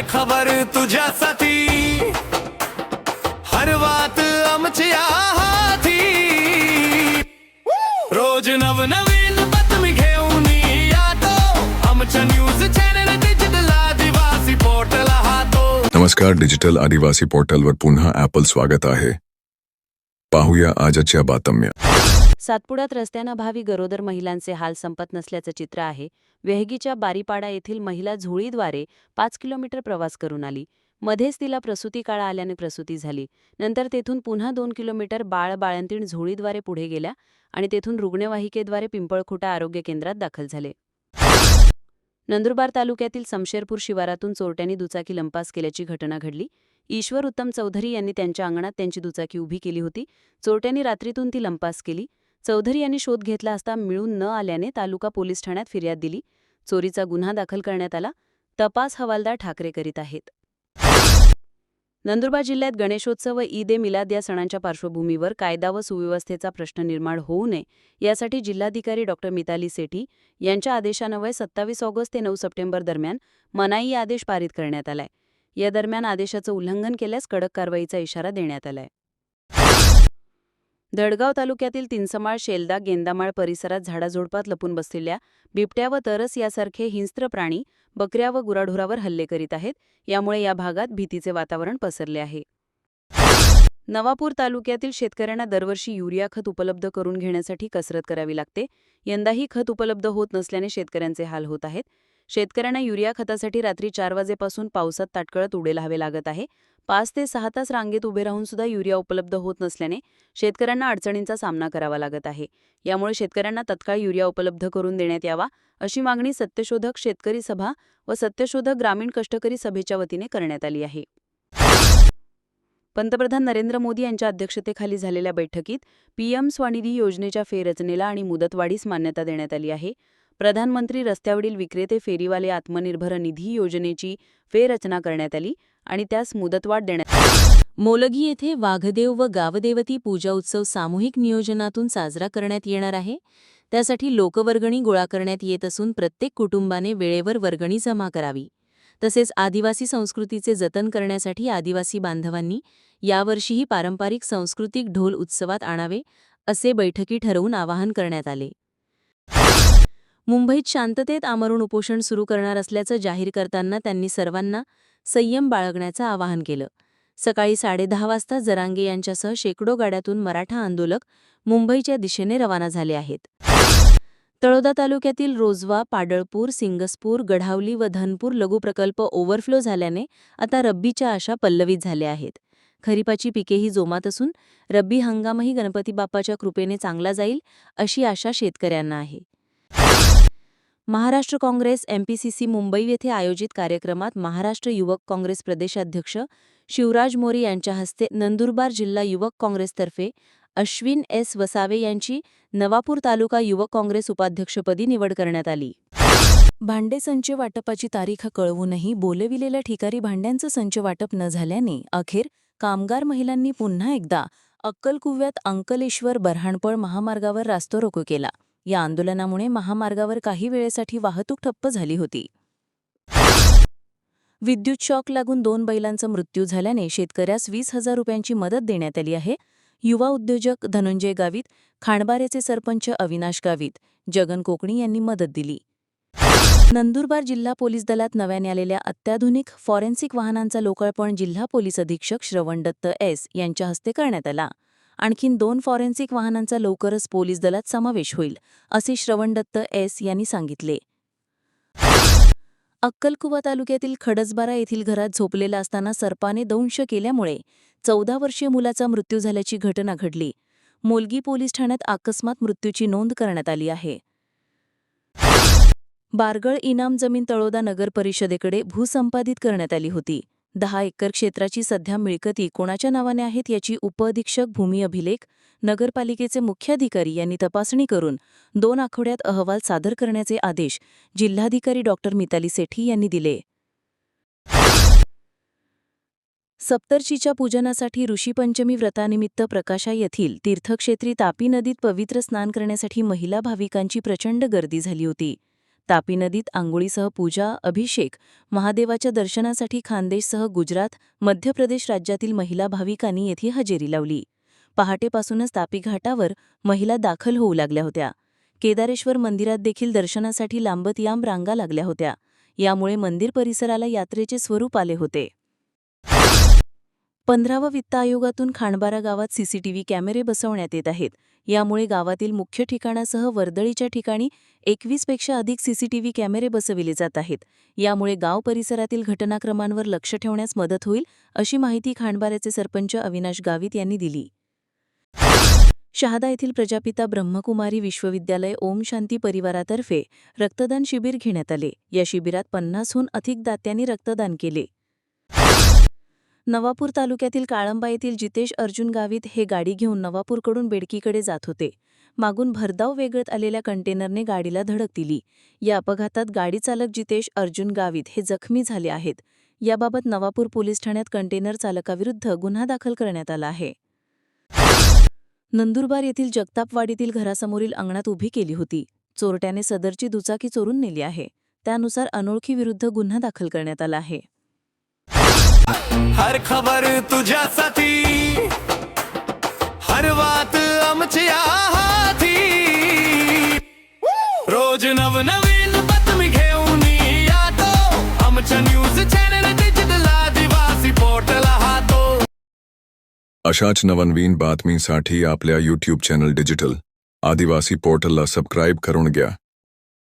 हर खबर तुझ्यासाठी हर बात आमच्या हाती रोज नवनवीन येतो आमच्या न्यूज़ डिजिटल आदिवासी पोर्टल नमस्कार डिजिटल आदिवासी पोर्टलवर पुन्हा ॲपल स्वागत आहे। पाहूया आजच्या बातम्या। सातपुड्यात रस्त्यानं गरोदर महिलांचे हाल संपत नसल्याचं चित्र आहे. वेहगीच्या बारीपाडा येथील महिला झोळीद्वारे पाच किलोमीटर प्रवास करून आली. मध्येच तिला प्रसूती काळ आल्याने प्रसूती झाली. नंतर तेथून पुन्हा दोन किलोमीटर बाळ बाळंतीण झोळीद्वारे पुढे गेल्या आणि तेथून रुग्णवाहिकेद्वारे पिंपळखुटा आरोग्य केंद्रात दाखल झाले. नंदुरबार तालुक्यातील समशेरपूर शिवारातून चोरट्यांनी दुचाकी लंपास केल्याची घटना घडली. ईश्वर उत्तम चौधरी यांनी त्यांच्या अंगणात त्यांची दुचाकी उभी केली होती. चोरट्यांनी रात्रीतून ती लंपास केली. चौधरी यांनी शोध घेतला असता मिळून न आल्याने तालुका पोलीस ठाण्यात फिर्याद दिली. चोरीचा गुन्हा दाखल करण्यात आला. तपास हवालदार ठाकरे करीत आहेत. नंदुरबार जिल्ह्यात गणेशोत्सव व ईद ए मिलाद या सणांच्या पार्श्वभूमीवर कायदा व सुव्यवस्थेचा प्रश्न निर्माण होऊ नये यासाठी जिल्हाधिकारी डॉ. मिताली सेठी यांच्या आदेशान्वये सत्तावीस ऑगस्ट ते नऊ सप्टेंबर दरम्यान मनाई आदेश पारित करण्यात आलाय. या दरम्यान आदेशाचं उल्लंघन केल्यास कडक कारवाईचा इशारा देण्यात आलाय. दडगाव तालुक्यातील तिनसमाळ शेलदा गेंदामाळ परिसरात झाडाझुडपात लपून बसलेल्या बिबट्या व तरस यासारखे हिंस्त्र प्राणी बकऱ्या व गुराढोरावर हल्ले करीत आहेत. यामुळे या भागात भीतीचे वातावरण पसरले आहे. नवापूर तालुक्यातील शेतकऱ्यांना दरवर्षी युरिया खत उपलब्ध करून घेण्यासाठी कसरत करावी लागते. यंदाही खत उपलब्ध होत नसल्याने शेतकऱ्यांचे हाल होत आहेत. शेतकऱ्यांना युरिया खतासाठी रात्री चार वाजेपासून पावसात ताटकळत उडे लावे लागत आहे. पाच ते सहा तास रांगेत उभे राहून सुद्धा युरिया उपलब्ध होत नसल्याने शेतकऱ्यांना अडचणींचा सामना करावा लागत आहे. यामुळे शेतकऱ्यांना तत्काळ युरिया उपलब्ध करून देण्यात यावा अशी मागणी सत्यशोधक शेतकरी सभा व सत्यशोधक ग्रामीण कष्टकरी सभेच्या वतीने करण्यात आली आहे. पंतप्रधान नरेंद्र मोदी यांच्या अध्यक्षतेखाली झालेल्या बैठकीत पीएम स्वनिधी योजनेच्या फेररचनेला आणि मुदतवाढीस मान्यता देण्यात आली आहे. प्रधानमंत्री रस्त्यावरील विक्रेते फेरीवाले आत्मनिर्भर निधी योजनेची फेररचना करण्यात आली. आणि त्यास मुदतवाढ देण्यात मोलगी येथे वाघदेव व गावदेवती पूजा उत्सव सामूहिक नियोजनातून साजरा करण्यात येणार आहे. त्यासाठी लोकवर्गणी गोळा करण्यात येत असून प्रत्येक कुटुंबाने वेळेवर वर्गणी जमा करावी. तसेच आदिवासी संस्कृतीचे जतन करण्यासाठी आदिवासी बांधवांनी यावर्षीही पारंपरिक सांस्कृतिक ढोल उत्सवात आणावे असे बैठकी ठरवून आवाहन करण्यात आले. मुंबईत शांततेत आमरून उपोषण सुरू करणार असल्याचं जाहीर करताना त्यांनी सर्वांना संयम बाळगण्याचं आवाहन केलं. सकाळी साडेदहा वाजता जरांगे यांच्यासह शेकडो गाड्यातून मराठा आंदोलक मुंबईच्या दिशेने रवाना झाले आहेत. तळोदा तालुक्यातील रोजवा पाडळपूर सिंगसपूर गढावली व धनपूर लघुप्रकल्प ओव्हरफ्लो झाल्याने आता रब्बीच्या आशा पल्लवित झाल्या आहेत. खरीपाची पिकेही जोमात असून रब्बी हंगामही गणपती बाप्पाच्या कृपेने चांगला जाईल अशी आशा शेतकऱ्यांना आहे. महाराष्ट्र काँग्रेस एमपीसीसी मुंबई येथे आयोजित कार्यक्रमात महाराष्ट्र युवक काँग्रेस प्रदेशाध्यक्ष शिवराज मोरे यांच्या हस्ते नंदुरबार जिल्हा युवक काँग्रेसतर्फे अश्विन एस वसावे यांची नवापूर तालुका युवक काँग्रेस उपाध्यक्षपदी निवड करण्यात आली. भांडे संच वाटपाची तारीख कळवूनही बोलविलेल्या ठिकाणी भांड्यांचं संच वाटप न झाल्याने अखेर कामगार महिलांनी पुन्हा एकदा अक्कलकुव्यात अंकलेश्वर बऱ्हाणपळ महामार्गावर रास्तोरोको केला. या आंदोलनामुळे महामार्गावर काही वेळेसाठी वाहतूक ठप्प झाली होती. विद्युत शॉक लागून दोन बैलांचा मृत्यू झाल्याने शेतकऱ्यास वीस हजार रुपयांची मदत देण्यात आली आहे. युवा उद्योजक धनंजय गावित खांडबाऱ्याचे सरपंच अविनाश गावित जगन कोकणी यांनी मदत दिली. नंदुरबार जिल्हा पोलीस दलात नव्याने आलेल्या अत्याधुनिक फॉरेन्सिक वाहनांचा लोकार्पण जिल्हा पोलीस अधीक्षक श्रवण दत्त एस यांच्या हस्ते करण्यात आला. आणखीन दोन फॉरेन्सिक वाहनांचा लवकरच पोलीस दलात समावेश होईल असे श्रवणदत्त एस यांनी सांगितले. अक्कलकुवा तालुक्यातील खडसबारा येथील घरात झोपलेला असताना सर्पाने दंश केल्यामुळे चौदा वर्षीय मुलाचा मृत्यू झाल्याची घटना घडली. मोलगी पोलीस ठाण्यात अकस्मात मृत्यूची नोंद करण्यात आली आहे. बारगळ इनाम जमीन तळोदा नगर परिषदेकडे भूसंपादित करण्यात आली होती. दहा एकर क्षेत्राची सध्या मिळकती कोणाच्या नावाने आहेत याची उपअधीक्षक भूमी अभिलेख नगरपालिकेचे मुख्याधिकारी यांनी तपासणी करून दोन आठवड्यात अहवाल सादर करण्याचे आदेश जिल्हाधिकारी डॉ. मिताली सेठी यांनी दिले. सप्तर्षीच्या पूजनासाठी ऋषीपंचमी व्रतानिमित्त प्रकाशा येथील तीर्थक्षेत्री तापी नदीत पवित्र स्नान करण्यासाठी महिला भाविकांची प्रचंड गर्दी झाली होती. तापी नदीत आंघोळीसह पूजा अभिषेक महादेवाच्या दर्शनासाठी खानदेशसह गुजरात मध्य प्रदेश राज्यातील महिला भाविकांनी येथे हजेरी लावली. पहाटेपासूनच तापी घाटावर महिला दाखल होऊ लागल्या होत्या. केदारेश्वर मंदिरात देखील दर्शनासाठी लांबत याम रांगा लागल्या होत्या. यामुळे मंदिर परिसराला यात्रेचे स्वरूप आले होते. पंधरावं वित्त आयोगातून खांडबारा गावात सीसीटीव्ही कॅमेरे बसवण्यात येत आहेत. यामुळे गावातील मुख्य ठिकाणासह वर्दळीच्या ठिकाणी एकवीसपेक्षा अधिक सीसीटीव्ही कॅमेरे बसविले जात आहेत. यामुळे गाव परिसरातील घटनाक्रमांवर लक्ष ठेवण्यास मदत होईल अशी माहिती खांडबाऱ्याचे सरपंच अविनाश गावित यांनी दिली. शहादा येथील प्रजापिता ब्रह्मकुमारी विश्वविद्यालय ओम शांती परिवारातर्फे रक्तदान शिबिर घेण्यात आले. या शिबिरात पन्नासहून अधिक दात्यांनी रक्तदान केले. नवापूर तालुक्यातील काळंबा येथील जितेश अर्जुन गावित हे गाडी घेऊन नवापूरकडून बेडकीकडे जात होते. मागून भरधाव वेगळत आलेल्या कंटेनरने गाडीला धडक दिली. या अपघातात गाडी चालक जितेश अर्जुन गावित हे जखमी झाले आहेत. याबाबत नवापूर पोलीस ठाण्यात कंटेनर चालकाविरुद्ध गुन्हा दाखल करण्यात आला आहे. नंदुरबार येथील जगतापवाडीतील घरासमोरील अंगणात उभी केली होती. चोरट्याने सदरची दुचाकी चोरून नेली आहे. त्यानुसार अनोळखीविरुद्ध गुन्हा दाखल करण्यात आला आहे. हर खबर तुझ्यासाठी. हर बात आमच्या हाती रोज नवनवीन बातमी घेऊन आमच्या news channel digital Adivasi portal हातो. अशाच नवनवीन बातमीसाठी आपल्या यूट्यूब चॅनल डिजिटल आदिवासी पोर्टलला सबस्क्राईब करून घ्या.